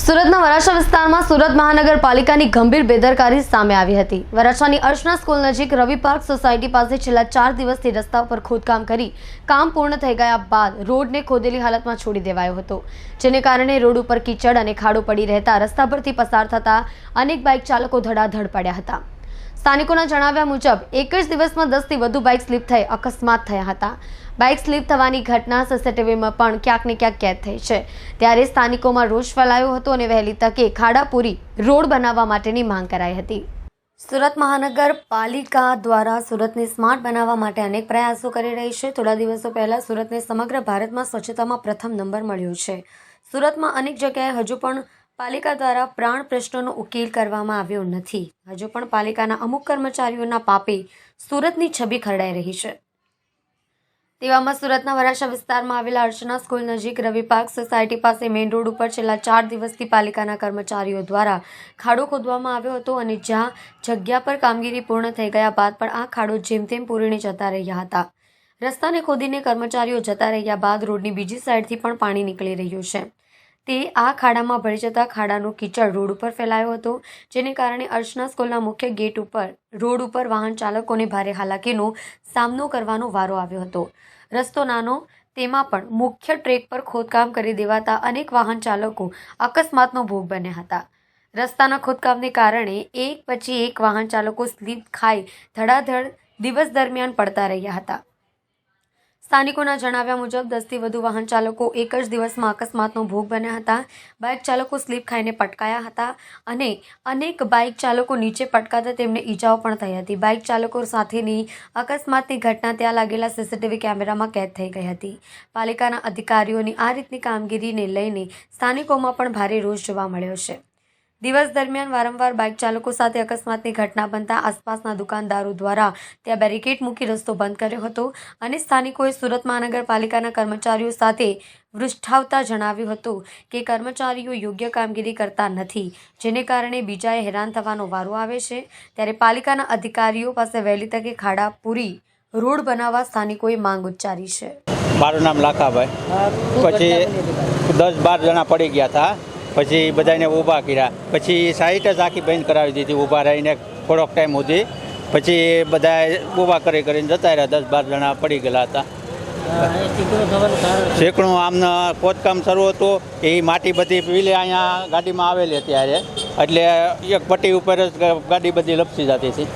સુરતના વરાછા વિસ્તારમાં સુરત મહાનગરપાલિકાની ગંભીર બેદરકારી સામે આવી હતી. વરાછાની અર્ચના સ્કૂલ નજીક રવિ પાર્ક સોસાયટી પાસે છેલ્લા ચાર દિવસથી રસ્તા ઉપર ખોદકામ કરી કામ પૂર્ણ થઈ ગયા બાદ રોડને ખોદેલી હાલતમાં છોડી દેવાયો હતો, જેને કારણે રોડ ઉપર કીચડ અને ખાડો પડી રહેતા રસ્તા પરથી પસાર થતા અનેક બાઇક ચાલકો ધડાધડ પડ્યા હતા. સ્થાનિકોના જણાવ્યા મુજબ, એક જ દિવસમાં દસથી વધુ બાઇક સ્લીપ થઈ, અકસ્માત થયા હતા. બાઇક સ્લીપ થવાની ઘટના સીસીટીવીમાં પણ ક્યાંક ને ક્યાંક કેદ થઈ છે. ત્યારે સ્થાનિકોમાં રોષ ફેલાયો હતો અને વહેલી તકે ખાડાપુરી રોડ બનાવવા માટેની માંગ કરાઈ હતી. સુરત મહાનગરપાલિકા દ્વારા સુરતને સ્માર્ટ બનાવવા માટે અનેક પ્રયાસો કરી રહી છે. થોડા દિવસો પહેલાં સુરતને સમગ્ર ભારતમાં સ્વચ્છતામાં પ્રથમ નંબર મળ્યો છે. સુરતમાં અનેક જગ્યાએ હજુ પણ પાલિકા દ્વારા પ્રાણ પ્રશ્નોનો ઉકેલ કરવામાં આવ્યો નથી. હજુ પણ પાલિકાના અમુક કર્મચારીઓના પાપે સુરતની છબી ખરડાઈ રહી છે. તેવામાં સુરતના વરાછા વિસ્તારમાં આવેલા અર્ચના સ્કૂલ નજીક રવિ પાર્ક સોસાયટી પાસે મેઇન રોડ ઉપર છેલ્લા ચાર દિવસથી પાલિકાના કર્મચારીઓ દ્વારા ખાડો ખોદવામાં આવ્યો હતો અને જ્યાં જગ્યા પર કામગીરી પૂર્ણ થઈ ગયા બાદ પણ આ ખાડો જેમ તેમ પૂરીને જતા રહ્યા હતા. રસ્તાને ખોદીને કર્મચારીઓ જતા રહ્યા બાદ રોડની બીજી સાઈડથી પણ પાણી નીકળી રહ્યું છે. તે આ ખાડામાં ભળી જતા ખાડાનો કીચડ રોડ ઉપર ફેલાયો હતો, જેને કારણે અર્ચના સ્કૂલના મુખ્ય ગેટ ઉપર, રોડ ઉપર વાહન ચાલકોને ભારે હાલાકીનો સામનો કરવાનો વારો આવ્યો હતો. રસ્તો નાનો, તેમાં પણ મુખ્ય ટ્રેક પર ખોદકામ કરી દેવાતા અનેક વાહન ચાલકો અકસ્માતનો ભોગ બન્યા હતા. રસ્તાના ખોદકામને કારણે એક પછી એક વાહન ચાલકો સ્લીપ ખાઈ ધડાધડ દિવસ દરમિયાન પડતા રહ્યા હતા. સ્થાનિકોના જણાવ્યા મુજબ, દસથી વધુ વાહન ચાલકો એક જ દિવસમાં અકસ્માતનો ભોગ બન્યા હતા. બાઇક ચાલકો સ્લીપ ખાઈને પટકાયા હતા અને અનેક બાઇક ચાલકો નીચે પટકાતા તેમને ઈજાઓ પણ થઈ હતી. બાઇક ચાલકો સાથેની અકસ્માતની ઘટના ત્યાં લાગેલા સીસીટીવી કેમેરામાં કેદ થઈ ગઈ હતી. પાલિકાના અધિકારીઓની આ રીતની કામગીરીને લઈને સ્થાનિકોમાં પણ ભારે રોષ જોવા મળ્યો છે. દિવસ દરમિયાન વારંવાર બાઇક ચાલકો સાથે અકસ્માતની ઘટના બનતા આસપાસના દુકાનદારો દ્વારા ત્યાં બેરિકેડ મૂકી રસ્તો બંધ કર્યો હતો અને સ્થાનિકોએ સુરત મહાનગરપાલિકાના કર્મચારીઓ સાથે વૃષ્ઠાવતા જણાવ્યું હતું કે કર્મચારીઓ યોગ્ય કામગીરી કરતા નથી જેને કારણે બીજાએ હેરાન થવાનો વારો આવે છે. ત્યારે પાલિકાના અધિકારીઓ પાસે વહેલી તકે ખાડા પૂરી રોડ બનાવવા સ્થાનિકોએ માંગ ઉચ્ચારી છે. મારું નામ લાખાભાઈ. પછી દસ બાર જણા પડી ગયા હતા. પછી બધાને ઊભા કર્યા. પછી સાઈટ જ આખી બંધ કરાવી દીધી, ઊભા રહીને થોડોક ટાઈમ સુધી. પછી બધા ઊભા કરી કરીને જતા રહ્યા. દસ બાર જણા પડી ગયેલા હતા. શેકણું આમને ખોદકામ શરૂ હતું. એ માટી બધી પીલે અહીંયા ગાડીમાં આવેલી ત્યારે એટલે એક પટ્ટી ઉપર જ ગાડી બધી લપસી જતી હતી.